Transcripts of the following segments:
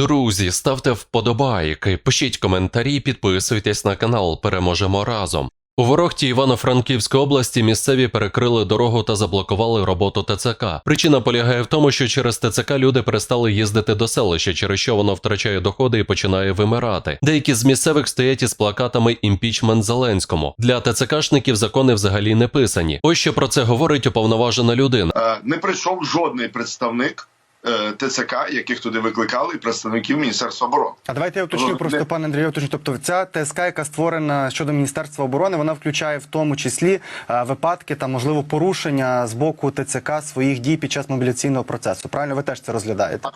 Друзі, ставте вподобайки, пишіть коментарі, підписуйтесь на канал. Переможемо разом. У Ворохті Івано-Франківської області місцеві перекрили дорогу та заблокували роботу ТЦК. Причина полягає в тому, що через ТЦК люди перестали їздити до селища, через що воно втрачає доходи і починає вимирати. Деякі з місцевих стоять із плакатами імпічмент Зеленському. Для ТЦКшників закони взагалі не писані. Ось що про це говорить уповноважена людина. Е, не прийшов жодний представник ТЦК, яких туди викликали, і представників Міністерства оборони. А давайте я уточню просто, не- пане Андрію, уточню. Тобто ця ТСК, яка створена щодо Міністерства оборони, вона включає в тому числі е, випадки та можливо порушення з боку ТЦК своїх дій під час мобіляційного процесу. Правильно, ви теж це розглядаєте?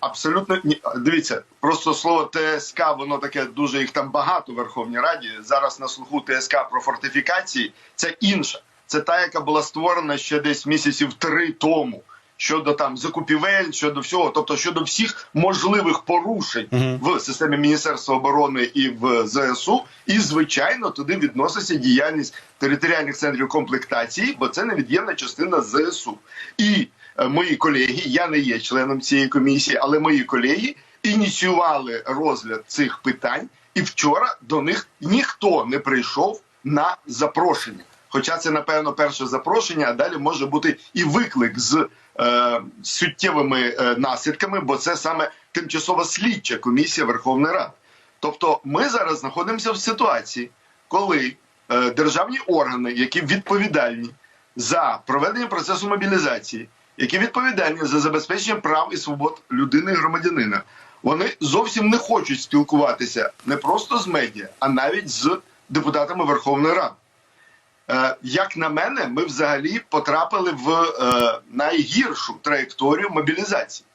Абсолютно ні. Дивіться, просто слово ТСК, воно таке дуже їх там багато в Верховній Раді. Зараз на слуху ТСК про фортифікації. Це інша. Це та, яка була створена ще десь місяців три тому. Щодо там закупівель, щодо всього, тобто щодо всіх можливих порушень Мгм. в системі Міністерства оборони і в ЗСУ, і звичайно туди відноситься діяльність територіальних центрів комплектації, бо це невід'ємна частина ЗСУ. І е, мої колеги, я не є членом цієї комісії, але мої колеги ініціювали розгляд цих питань, і вчора до них ніхто не прийшов на запрошення. Хоча це напевно перше запрошення, а далі може бути і виклик з е, суттєвими е, наслідками, бо це саме тимчасова слідча комісія Верховної Ради. Тобто, ми зараз знаходимося в ситуації, коли е, державні органи, які відповідальні за проведення процесу мобілізації, які відповідальні за забезпечення прав і свобод людини і громадянина, вони зовсім не хочуть спілкуватися не просто з медіа, а навіть з депутатами Верховної Ради. Е, Як на мене, ми взагалі потрапили в е, найгіршу траєкторію мобілізації.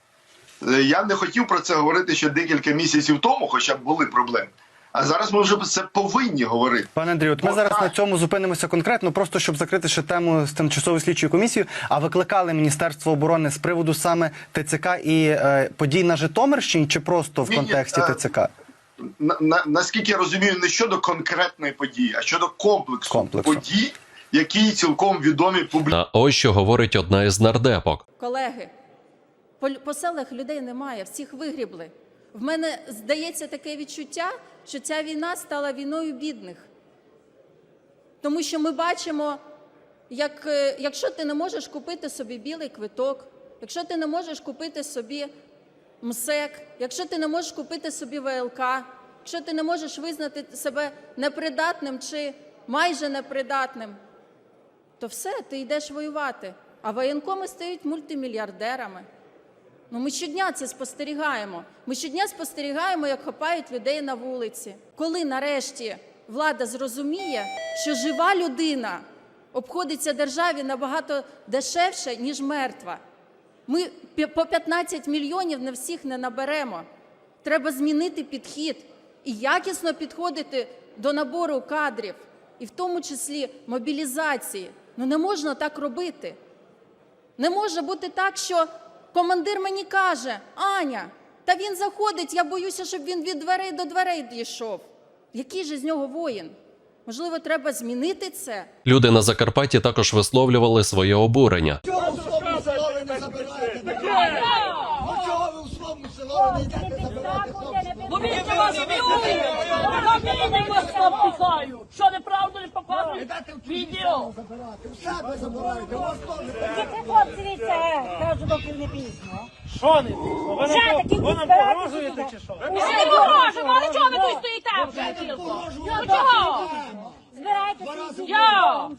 Е, Я не хотів про це говорити ще декілька місяців тому, хоча б були проблеми. А зараз ми вже це повинні говорити. Пане Андрію, от ми О, зараз так. на цьому зупинимося конкретно, просто щоб закрити ще тему з тимчасовою слідчою комісією. А викликали Міністерство оборони з приводу саме ТЦК і е, подій на Житомирщині, чи просто в Ні-ні, контексті е, ТЦК? На, на, наскільки я розумію, не щодо конкретної події, а щодо комплексу, Комплексу. подій, які цілком відомі публічно. А ось що говорить одна із нардепок. Колеги, по, по селах людей немає, всіх вигрібли. В мене здається таке відчуття, що ця війна стала війною бідних. Тому що ми бачимо, як, е, якщо ти не можеш купити собі білий квиток, якщо ти не можеш купити собі МСЕК, якщо ти не можеш купити собі ВЛК, якщо ти не можеш визнати себе непридатним чи майже непридатним, то все, ти йдеш воювати. А воєнкоми стають мультимільярдерами. Ну, ми щодня це спостерігаємо. Ми щодня спостерігаємо, як хапають людей на вулиці. Коли нарешті влада зрозуміє, що жива людина обходиться державі набагато дешевше, ніж мертва. Ми по 15 мільйонів на всіх не наберемо. Треба змінити підхід і якісно підходити до набору кадрів, і в тому числі мобілізації. Ну не можна так робити. Не може бути так, що командир мені каже: Аня, та він заходить, я боюся, щоб він від дверей до дверей дійшов. Який же з нього воїн? Можливо, треба змінити це? Люди на Закарпатті також висловлювали своє обурення. Село ви не забираєте? Ну чого ви в своєму село ви не йдете забирати хлопців? Бо він це вас б'ють! Вони вас там пихають! Що неправду не показують? Йдете в чужі Відео! село забирати, в себе забираєте, у вас теж так. Діти хлопці від це кажуть, доки не пізно. Що не пішло? Ви Вже нам, такі ви нам збирайтеся погрожуєте туди. чи що? Ми не не погрожуємо, але чого ви Ну, тут стоїте вже Ну чого? Збирайтеся. Я!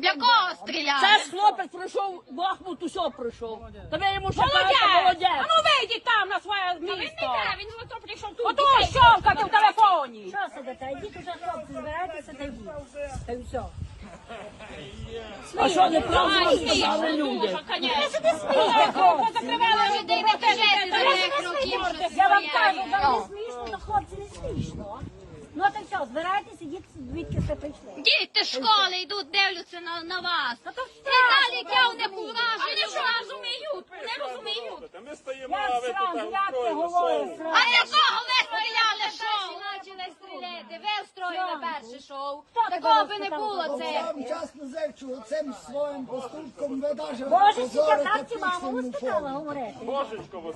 Якого стріляли? Це ж хлопець пройшов, Бахмут усе пройшов. Та ви йому ще кажете, молодець! А ну вийдіть там на своє Він не йде, він ото прийшов тут. Ото щовкати в телефоні! Що сидите? Йдіть уже хлопці, збирайтеся та йдіть. Та й все. А що неправду сказали люди? Позакривали людей, ви теж Я вам кажу, вам не смішно, хлопці не смішно. Ну так що, збирайтеся, йдіть звідки це прийшли. Діти з школи йдуть, дивляться на, на вас. Та то далі як я не поважу, не розуміють, не розуміють. Як сразу, як це говориш? А якого ви стріляли, що? не стріляти. Ви шоу. Такого би не було це. вам чесно зевчу, цим своїм поступком ви даже Боже, позорите так ти маму піксельну спитала форму. говорити.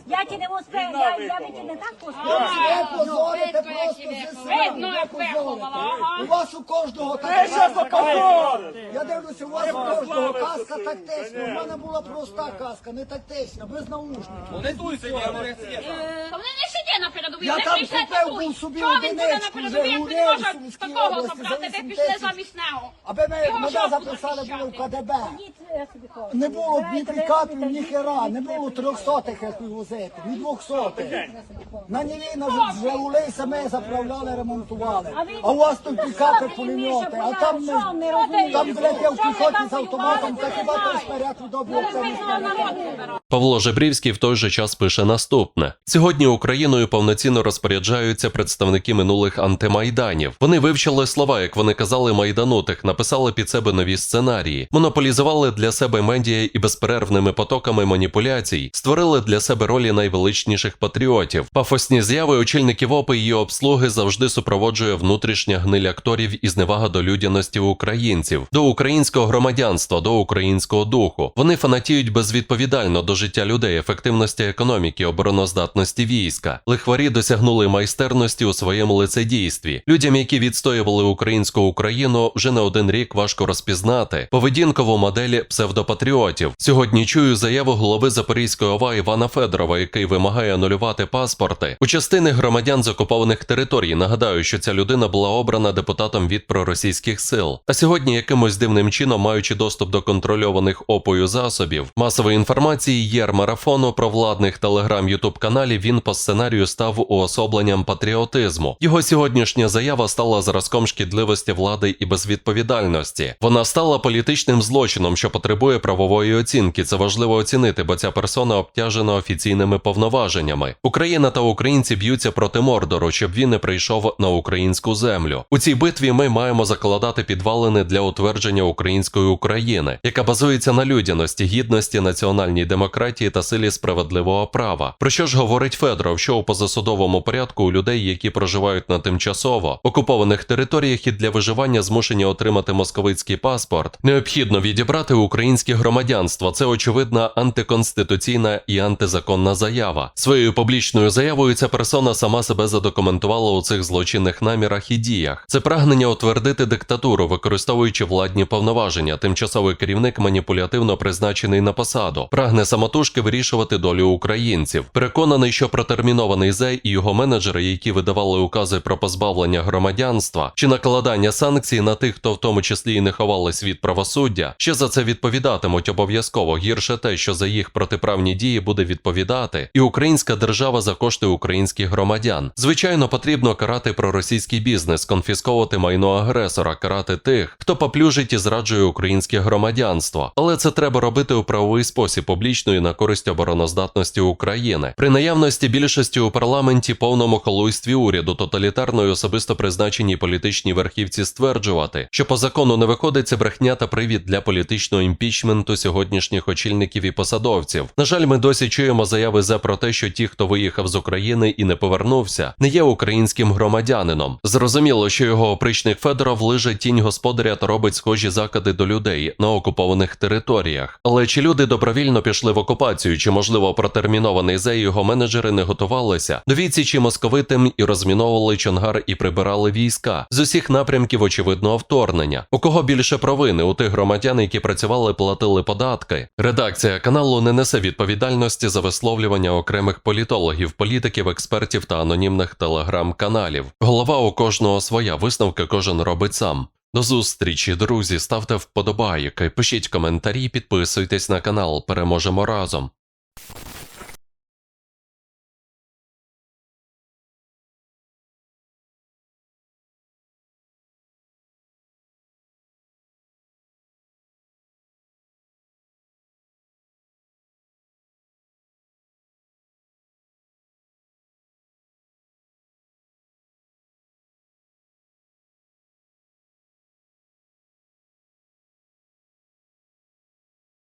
Я ті не успею, я, я би ті не так Ви позорите просто іде. ЗСУ. Видно, Ви як виховала, ага. У вас у кожного така Я дивлюся, у вас у кожного каска тактична. У мене була проста каска, не тактична, без наушників. Вони не сидять на передовій, Я там купив був собі Чого він буде на передовій, як він може Сумській такого області забрати? за Ви пішли тисяч. замість нього. Аби ми Його мене що записали було в захищати? КДБ. Не було ні ви пікапів, собі ні хера, не було трьохсотих, як вивозити, ні двохсотих. На Ніві на Жигулей самі заправляли, ремонтували. А у вас тут пікапи, пулемети, а там ми, там, блядь, я в піхоті з автоматом, так хіба той снаряд удобно Павло Жебрівський в той же час пише наступне: сьогодні Україною повноцінно розпоряджаються представники минулих антимайданів. Вони вивчили слова, як вони казали, майданутих, написали під себе нові сценарії, монополізували для себе медіа і безперервними потоками маніпуляцій, створили для себе ролі найвеличніших патріотів. Пафосні зяви очільників ОПИ і її обслуги завжди супроводжує внутрішня гниль акторів і зневага до людяності українців, до українського громадянства, до українського духу. Вони фанатіють безвідповідально до життя людей, ефективності економіки, обороноздатності війська. Лихварі досягнули майстерності у своєму лицедійстві. Людям, які відстоювали українську Україну, вже не один рік важко розпізнати поведінкову моделі псевдопатріотів. Сьогодні чую заяву голови Запорізької ОВА Івана Федорова, який вимагає анулювати паспорти у частини громадян з окупованих територій. Нагадаю, що ця людина була обрана депутатом від проросійських сил. А сьогодні якимось дивним чином, маючи доступ до контрольованих опою засобів масової інформації, єр марафону про владних телеграм Ютуб каналів, він по сценарію став уособленням патріотизму. Його сьогоднішня заява стала зразком шкідливості влади і безвідповідальності. Вона стала політичним злочином, що потребує правової оцінки. Це важливо оцінити, бо ця персона обтяжена офіційними повноваженнями. Україна та українці б'ються проти Мордору, щоб він не прийшов на українську землю. У цій битві ми маємо закладати підвалини для утвердження української України, яка базується на людяності, гідності, національній демократії та силі справедливого права. Про що ж говорить Федоров, що у позасудовому порядку у людей, які проживають на тимчасово окупованих територіях і для виживання змушені отримати московицький паспорт, необхідно відібрати українське громадянство. Це очевидна антиконституційна і антизаконна заява. Своєю публічною заявою ця персона сама себе задокументувала у цих злочинних намірах і діях. Це прагнення утвердити диктатуру, використовуючи владні повноваження. Тимчасовий керівник маніпулятивно призначений на посаду, прагне самотужки вирішувати долю українців. Переконаний, що протермінований ЗЕЙ і його менеджери, які видавали укази про позбавлення громадянства чи накладання санкцій на тих, хто в тому числі і не ховались від правосуддя, ще за це відповідатимуть обов'язково. Гірше те, що за їх протиправні дії буде відповідати, і українська держава за кошти українських громадян. Звичайно, потрібно карати проросійський бізнес, конфісковувати майно агресора, карати тих, хто поплюжить і зраджує українське громадянство. Але це треба робити у правовий спосіб публічно і на користь обороноздатності України. При наявності більшості у парламенті повному холуйстві уряду тоталітарної особисто призначеній політичній верхівці стверджувати, що по закону не виходить це брехня та привід для політичного імпічменту сьогоднішніх очільників і посадовців. На жаль, ми досі чуємо заяви зе про те, що ті, хто виїхав з України і не повернувся, не є українським громадянином. Зрозуміло, що його опричник Федоров лиже тінь господаря та робить схожі закиди до людей на окупованих територіях. Але чи люди добровільно пішли в окупацію, чи можливо протермінований зе і його менеджери не готувалися до відсічі московитим і розміновували чонгар і прибирали війська з усіх напрямків очевидного вторгнення. У кого більше провини? У тих громадян, які працювали, платили податки. Редакція каналу не несе відповідальності за висловлювання окремих політологів, політиків, експертів та анонімних телеграм-каналів. Голова у кожного своя висновки кожен робить сам. До зустрічі, друзі. Ставте вподобайки, пишіть коментарі, підписуйтесь на канал. Переможемо разом.